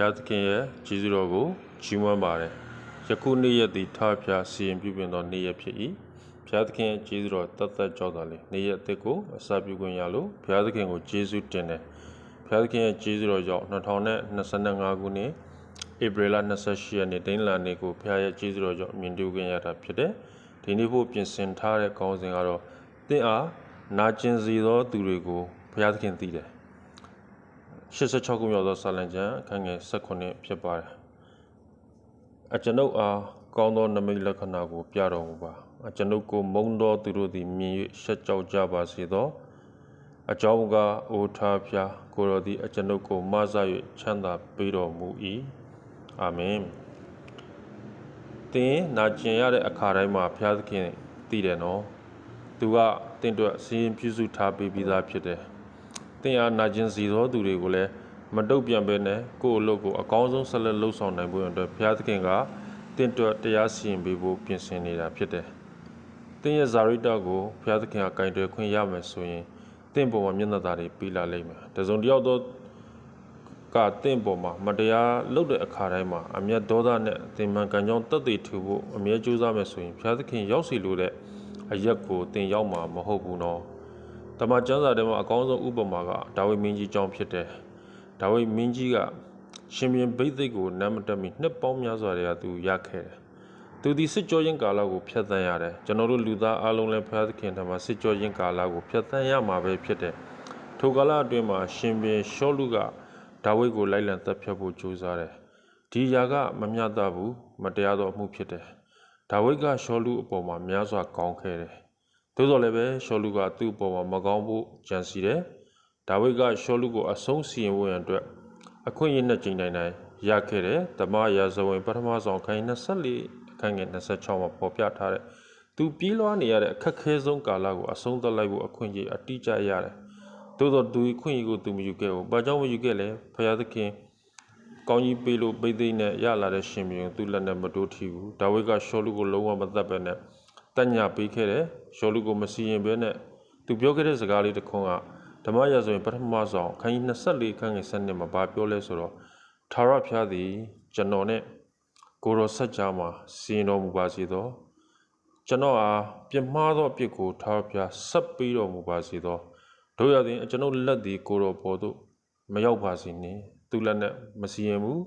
ရားသခင်ရဲ့ကျေးဇူးတော်ကိုကြီးမွမ်းပါတယ်ယခုနေ့ရက်သည်ထာဖျားစီရင်ပြုပြင်သောနေ့ရက်ဖြစ်၏ဘုရားသခင်ရဲ့ကျေးဇူးတော်တသက်ကြောတော်လေနေ့ရက်အသစ်ကိုအစာပြုခွင့်ရလို့ဘုရားသခင်ကိုကျေးဇူးတင်တယ်ဘုရားသခင်ရဲ့ကျေးဇူးတော်ကြောင့်2025ခုနှစ်ဧပြီလ28ရက်နေ့ဒိန်းလာနေ့ကိုဘုရားရဲ့ကျေးဇူးတော်ကြောင့်မြင်တွေ့ခွင့်ရတာဖြစ်တယ်ဒီနေ့ဖို့ပြင်ဆင်ထားတဲ့ကောင်းစဉ်ကတော့သင်အားနာကျင်စေသောသူတွေကိုဘုရားသခင်သိတယ် 86ခုမြောက်သောစာလံကျမ်းအခန်းငယ်18ဖြစ်ပါတယ်အကျွန်ုပ်အားကောင်းသောနမိတ်လက္ခဏာကို ပြတော်မူပါအကျွန်ုပ်ကိုမုံသောသူတို့သည်မြင်၍ရှက်ကြောက်ကြပါစေသောအကြောင်းမူကားအိုထားဖျားကိုတော်သည်အကျွန်ုပ်ကိုမဆ၍ချမ်းသာပေးတော်မူ၏အာမင်သင်နာကျင်ရတဲ့အခါတိုင်းမှာဘုရားသခင်သိတယ်နော်သူကတင့်အတွက်စီရင်ပြုစုထားပေးပြီးသားဖြစ်တယ်တ င်အားနာကျင်စီသောသူတွေကိုလည်းမတုတ်ပြန်ပဲနဲ့ကိုယ့်အလုပ်ကိုအကောင်းဆုံးဆက်လက်လှုပ်ဆောင်နိုင်ဖို့အတွက်ဘုရားသခင်ကတင့်အတွက်တရားစီရင်ပေးဖို့ပြင်ဆင်နေတာဖြစ်တယ်။တင်းရဲ့ဇာရိတကိုဘုရားသခင်ကကင်တွယ်ခွင့်ရမယ်ဆိုရင်တင့်ပေါ်မှာမျက်နှာသာတွေပြီးလာလိမ့်မယ်။တစုံတစ်ယောက်တော့ကတင့်ပေါ်မှာမတရားလုပ်တဲ့အခါတိုင်းမှာအမျက်ဒေါသနဲ့တင်မှန်ကန်ကြောင်းတက်တည်ထူဖို့အမြဲကြိုးစားမယ်ဆိုရင်ဘုရားသခင်ရောက်စီလို့တဲ့အရက်ကိုတင်ရောက်မှာမဟုတ်ဘူးနော်။ တမန်ကျမ်းစာထဲမှာအကောင်းဆုံးဥပမာကဒါဝိမင်းကြီးကြောင့်ဖြစ်တယ်။ဒါဝိမင်းကြီးကရှင်ဘုရင်ဗိသိက်ကိုနမ်းမတက်မီနှစ်ပေါင်းများစွာတည်းကသူရခဲ့တယ်။သူဒီစစ်ကြောရင်ကာလကိုဖျက်ဆီးရတယ်။ကျွန်တော်တို့လူသားအလုံးလည်းဖျားသခင်ထံမှာစစ်ကြောရင်ကာလကိုဖျက်ဆီးရမှာပဲဖြစ်တယ်။ထိုကာလအတွင်းမှာရှင်ဘုရင်ရှောလူကဒါဝိဒ်ကိုလိုက်လံတပ်ဖြတ်ဖို့ကြိုးစားတယ်။ဒီຢာကမမျှတဘူးမတရားသောအမှုဖြစ်တယ်။ဒါဝိဒ်ကရှောလူအပေါ်မှာများစွာကောင်းခဲ့တယ်။ သို့တော်လည်းပဲရှောလူကသူ့အပေါ်မှာမကောင်းဖို့ကြံစီတယ်။ဒါဝိဒ်ကရှောလူကိုအဆုံးစီရင်ဖို့ရန်အတွက်အခွင့်အရေးနဲ့ချိန်တိုင်းတိုင်းရခဲ့တယ်။ဓမ္မရာဇဝင်ပထမဆုံးအခန်းကြီး24အခန်းငယ်26မှာပေါ်ပြထားတဲ့သူပြေးလွှားနေရတဲ့အခက်ခဲဆုံးကာလကိုအဆုံးသတ်လိုက်ဖို့အခွင့်အရေးအတိအကျရတယ်။သို့တော်သူဒီခွင့်အရေးကိုသူမယူခဲ့ဘူး။ဘာကြောင့်မယူခဲ့လဲ။ဖခင်သခင်ကောင်းကြီးပေးလို့ပိသိက်နဲ့ရလာတဲ့ရှင်ဘုရင်သူ့လက်နဲ့မတိုးထီဘူး။ဒါဝိဒ်ကရှောလူကိုလုံးဝမသက်ပဲနဲ့ တညပေးခဲ့တယ်ရှောလူကိုမစီရင်ဘဲနဲ့သူပြောခဲ့တဲ့စကားလေးတစ်ခွန်းကဓမ္မရာဇဝင်ပထမဆုံးခန်းကြီး24ခန်းငယ်7မှာဗာပြောလဲဆိုတော့သာရဖျားသည်ကျွန်တော်နဲ့ကိုရောဆက်ကြမှာစီရင်တော်မူပါစေသောကျွန်တော်အားပြစ်မှားသောအပြစ်ကိုသာရဖျားဆက်ပေးတော်မူပါစေသောတို့ရသည်ကျွန်ုပ်လက်သည်ကိုရောပေါ်သို့မရောက်ပါစေနှင့်သူလက်နဲ့မစီရင်ဘူး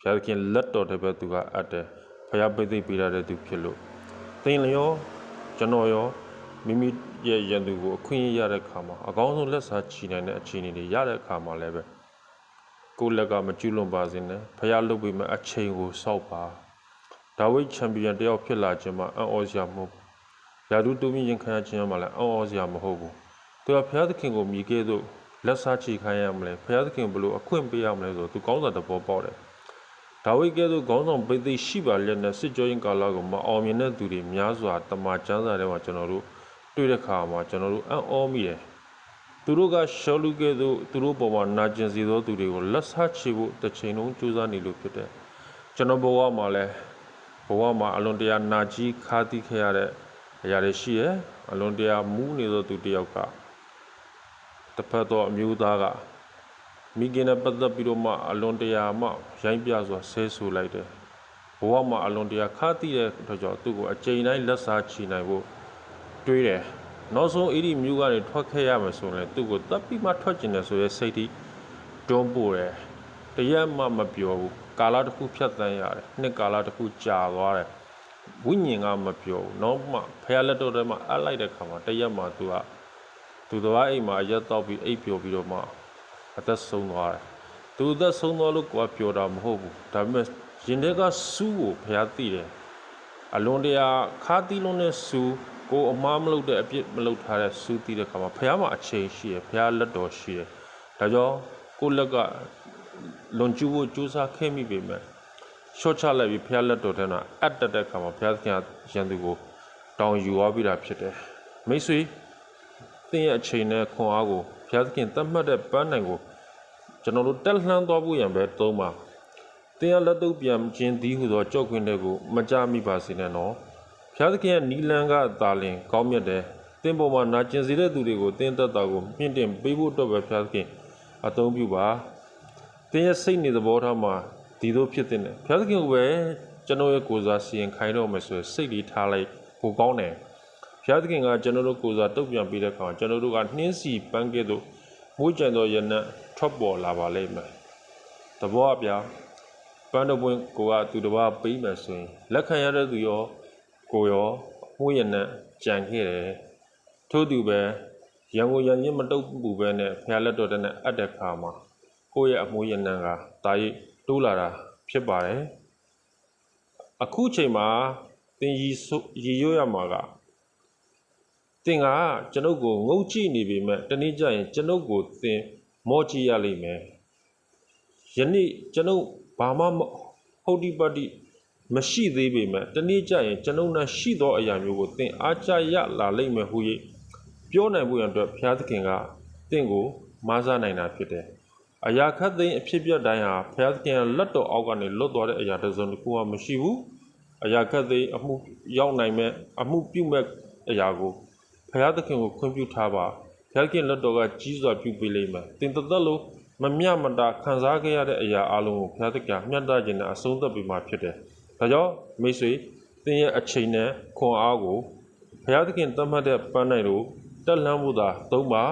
ဘုရားသခင်လက်တော်တည်းပဲသူကအပ်တယ်ဘုရားပိသိက်ပေးရတဲ့သူဖြစ်လို့ သင်လျောကျွန်တော်ရောမိမိရဲ့ရန်သူကိုအခွင့်အရေးရတဲ့ခါမှာအကောင်းဆုံးလက်စားချီနိုင်တဲ့အခြေအနေတွေရတဲ့ခါမှာလည်းပဲကိုယ့်လက်ကမကျူးလွန်ပါစေနဲ့ဖះလုပ်ပြီးမှအချိန်ကိုစောက်ပါဒါဝိဒ်ချန်ပီယံတယောက်ဖြစ်လာခြင်းမှာအံ့ဩစရာမဟုတ်ဘူးယာဒူတူမီရင်ခံရခြင်းမှာလည်းအံ့ဩစရာမဟုတ်ဘူးသူကဖះသခင်ကိုမြည်ခဲ့သို့လက်စားချီခိုင်းရမလဲဖះသခင်ဘလို့အခွင့်ပေးရမလဲဆိုတော့သူကောင်းစာတဘောပေါက်တယ် ဒါဝိဒ်ကဲ့သို့ခေါင်းဆောင်ပိသိက်ရှိပါလျက်နဲ့စစ်ကြောရင်ကာလကိုမအောင်မြင်တဲ့သူတွေများစွာတမန်ကျမ်းစာထဲမှာကျွန်တော်တို့တွေ့တဲ့ခါမှာကျွန်တော်တို့အံ့ဩမိတယ်။သူတို့ကရှောလူကဲ့သို့သူတို့ပေါ်မှာနာကျင်စေသောသူတွေကိုလက်ဆချေဖို့တစ်ချိန်လုံးကြိုးစားနေလို့ဖြစ်တယ်။ကျွန်တော်ဘဝမှာလည်းဘဝမှာအလွန်တရာနာကြီးခါးသီးခဲ့ရတဲ့အရာတွေရှိရဲ့အလွန်တရာမူးနေသောသူတစ်ယောက်ကတစ်ဖက်သောအမျိုးသားက မိခင်နဲ့ပတ်သက်ပြီးတော့မှအလွန်တရာမှရိုင်းပြစွာဆဲဆူလိုက်တယ်ဘဝမှာအလွန်တရာခါတိတဲ့အတွက်ကြောင့်သူ့ကိုအကြိမ်တိုင်းလက်စားချီနိုင်ဖို့တွေးတယ်နောက်ဆုံးအဲ့ဒီမျိုးကနေထွက်ခဲ့ရမယ်ဆိုရင်သူ့ကိုတပ်ပြီးမှထွက်ကျင်တယ်ဆိုရဲစိတ်ထိတွန်းပို့တယ်တရက်မှမပြောဘူးကာလတစ်ခုဖြတ်သန်းရတယ်နှစ်ကာလတစ်ခုကြာသွားတယ်ဝိညာဉ်ကမပြောဘူးနောက်မှဖះလက်တော်ထဲမှာအပ်လိုက်တဲ့ခါမှာတရက်မှသူကသူတော်အိမ်မှာရက်တော့ပြီးအိပ်ပျော်ပြီးတော့မှ အသက်ဆုံးသွားတယ်။သူအသက်ဆုံးသွားလို့ကိုယ်ကပြောတာမဟုတ်ဘူး။ဒါပေမဲ့ရင်ထဲကစူးကိုဖျားသိတယ်။အလွန်တရာခါတီးလုံးနဲ့စူးကိုအမားမလုပ်တဲ့အပြစ်မလုပ်ထားတဲ့စူးသိတဲ့ခါမှာဖျားမှာအချိန်ရှိတယ်။ဖျားလက်တော်ရှိတယ်။ဒါကြောင့်ကိုယ့်လက်ကလွန်ကျူးဖို့ကြိုးစားခဲ့မိပေမဲ့ရှော့ချလိုက်ပြီးဖျားလက်တော်ထဲမှာအပ်တက်တဲ့ခါမှာဖျားသခင်ရန်သူကိုတောင်းယူသွားပြီးတာဖြစ်တယ်။မိတ်ဆွေ သင်ရဲ့အချိန်နဲ့ခွန်အားကိုဘုရားသခင်တတ်မှတ်တဲ့ပန်းနိုင်ကိုကျွန်တော်တို့တက်လှမ်းသွားဖို့ရန်ပဲသုံးပါသင်ရဲ့လက်တုပ်ပြန်ခြင်းသည်ဟုသောကြောက်ခွင့်တွေကိုမကြမိပါစေနဲ့နော်ဘုရားသခင်ရဲ့နီလန်းကသာလင်ကောင်းမြတ်တယ်သင်ပေါ်မှာနာကျင်စေတဲ့သူတွေကိုသင်သက်တာကိုမြင့်တင်ပေးဖို့အတွက်ပဲဘုရားသခင်အသုံးပြုပါတင်းရဲ့စိတ်နေသဘောထားမှာဒီလိုဖြစ်တဲ့နဲ့ဘုရားသခင်ကပဲကျွန်တော်ရဲ့ကိုယ်စားစီရင်ခိုင်းတော့မယ်ဆိုရင်စိတ်လေးထားလိုက်ပိုကောင်းတယ် ဘုရားသခင်ကကျွန်တော်တို့ကိုယ်စားတုတ်ပြန်ပေးတဲ့အခါကျွန်တော်တို့ကနှင်းစီပန်းကဲ့သို့မွေးကြံသောရနံ့ထွက်ပေါ်လာပါလိမ့်မယ်သဘောအပြပန်းတော်ပွင့်ကိုကသူတစ်ပါးပေးမယ်ဆိုရင်လက်ခံရတဲ့သူရောကိုရောမွေးရနံ့ကြံခဲ့တယ်ထို့သူပဲရန်ကိုရန်ရင်မတုတ်ဘူးပဲနဲ့ဖျားလက်တော်တဲ့နဲ့အပ်တဲ့ခါမှာကိုယ့်ရဲ့အမွေးရနံ့ကတာရိတ်တိုးလာတာဖြစ်ပါတယ်အခုချိန်မှာသင်ရည်ဆိုရည်ရွရမှာက သင်ကကျွန်ုပ်ကိုငုတ်ကြည့်နေပေမဲ့တနေ့ကျရင်ကျွန်ုပ်ကိုသင်မော့ကြည့်ရလိမ့်မယ်ယနေ့ကျွန်ုပ်ဘာမှမဟုတ်ဒီပတ်တိမရှိသေးပေမဲ့တနေ့ကျရင်ကျွန်ုပ်နဲ့ရှိသောအရာမျိုးကိုသင်အားကျရလာလိမ့်မယ်ဟု၍ပြောနိုင်ဖို့ရန်အတွက်ဘုရားသခင်ကသင်ကိုမဆနိုင်တာဖြစ်တယ်အရာခတ်သိမ်းအဖြစ်ပြက်တိုင်းဟာဘုရားသခင်ကလက်တော်အောက်ကနေလွတ်သွားတဲ့အရာတစ်စုံတစ်ခုမှမရှိဘူးအရာခတ်သိမ်းအမှုရောက်နိုင်မဲ့အမှုပြုမဲ့အရာကို ဘုရားသခင်ကိုခွင့်ပြုထားပါဘုရားသခင်လက်တော်ကကြီးစွာပြုပေးလိမ့်မယ်သင်တစ်သက်လုံးမမျှမတခံစားခဲ့ရတဲ့အရာအလုံးကိုဘုရားသခင်မျှတခြင်းနဲ့အဆုံးသတ်ပေးမှာဖြစ်တယ်ဒါကြောင့်မိတ်ဆွေသင်ရဲ့အချိန်နဲ့ခွန်အားကိုဘုရားသခင်တတ်မှတ်တဲ့ပန်းနိုင်လို့တက်လှမ်းဖို့သာသုံးပါ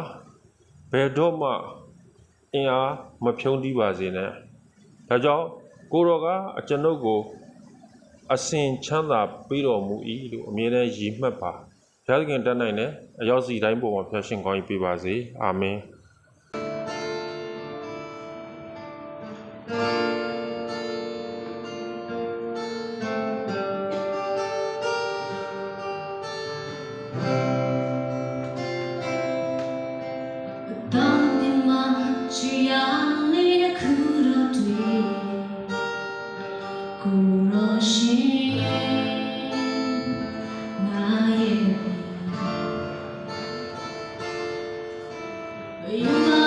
ဘယ်တော့မှအင်အားမဖြုံးတီးပါစေနဲ့ဒါကြောင့်ကိုတော်ကအကျွန်ုပ်ကိုအစဉ်ချမ်းသာပေးတော်မူ၏လို့အမြဲတမ်းရည်မှတ်ပါ ဘုရားသခင်တတ်နိုင်တယ်အရောက်စီတိုင်းပေါ်မှာဖျက်ရှင်ကောင်းကြီးပေးပါစေအာမင် Amen.